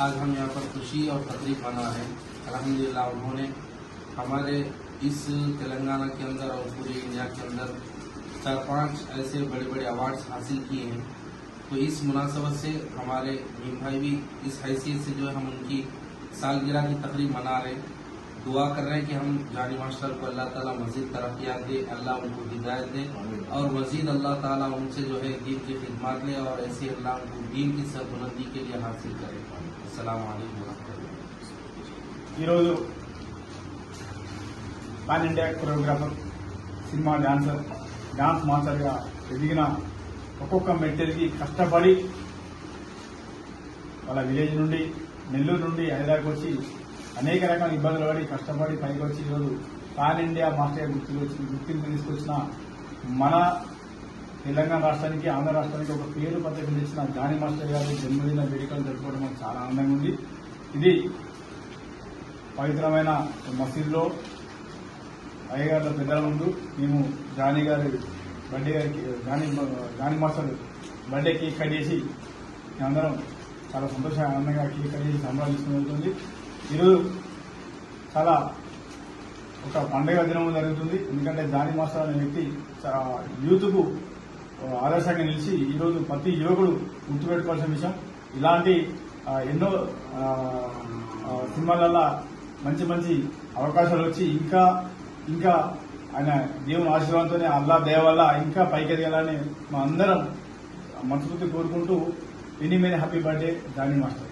आज हम यहाँ पर खुशी और तकलीफ़ मना रहे हैं। अलहमदिल्ला उन्होंने हमारे इस तेलंगाना के अंदर और पूरे इंडिया के अंदर चार पाँच ऐसे बड़े बड़े अवार्ड्स हासिल किए हैं। तो इस मुनासबत से हमारे भीम भाई भी इस हैसियत से जो है हम उनकी सालगिरह की तकरीब मना रहे हैं। दुआ कर रहे हैं कि हम जानी मास्टर को अल्लाह ताला मजीद तरक्यात दे अल्लाह उनको हिदायत दे और मजीद अल्लाह ताला उनसे जो है दीन की खिदमत ले और ऐसे अल्लाह उनको दीन की सरबुलंदी के लिए हासिल करे। ఈరోజు pan India choreographer cinema dancer dance మాస్టర్గా ఎదిగిన ఒక్కొక్క మెట్టెల్కి కష్టపడి వాళ్ళ విలేజ్ నుండి నెల్లూరు నుండి హైదరాబాద్ వచ్చి అనేక రకాల ఇబ్బందులు పడి కష్టపడి పైకి వచ్చి ఈరోజు పాన్ ఇండియా మాస్టర్ గుర్తుకు వచ్చి గుర్తింపు తీసుకొచ్చిన మన తెలంగాణ రాష్ట్రానికి ఆంధ్ర రాష్ట్రానికి ఒక పేరు పద్ధతి తెచ్చిన జానీ మాస్టర్ గారి జన్మదిన వేడుకలు జరుపుకోవడం మాకు చాలా ఆనందంగా ఉంది. ఇది పవిత్రమైన మసీద్లో అయ్యగారుల పెద్దల ముందు మేము జానీ గారి బర్త్డే గారికి Johnny Johnny master birthday cake cut చేసి అందరం చాలా సంతోషంగా ఆనందంగా కేక్ కట్ చేసి సంబరాలు జరుగుతుంది. ఈరోజు చాలా ఒక పండుగ దినం జరుగుతుంది. ఎందుకంటే జానీ మాస్టర్ అనే వ్యక్తి యూత్కు ఆదర్శంగా నిలిచి ఈరోజు ప్రతి యువకుడు గుర్తుపెట్టుకోవాల్సిన విషయం. ఇలాంటి ఎన్నో ఆ, సినిమాలలో మంచి మంచి అవకాశాలు వచ్చి ఇంకా ఇంకా ఆయన దేవుని ఆశీర్వాదంతోనే అల్లా దయ వల్ల ఇంకా పైకి ఎదగాలని మా అందరం మనస్ఫూర్తి కోరుకుంటూ ఎనీ మెనీ హ్యాపీ బర్త్డే దాని మాస్టర్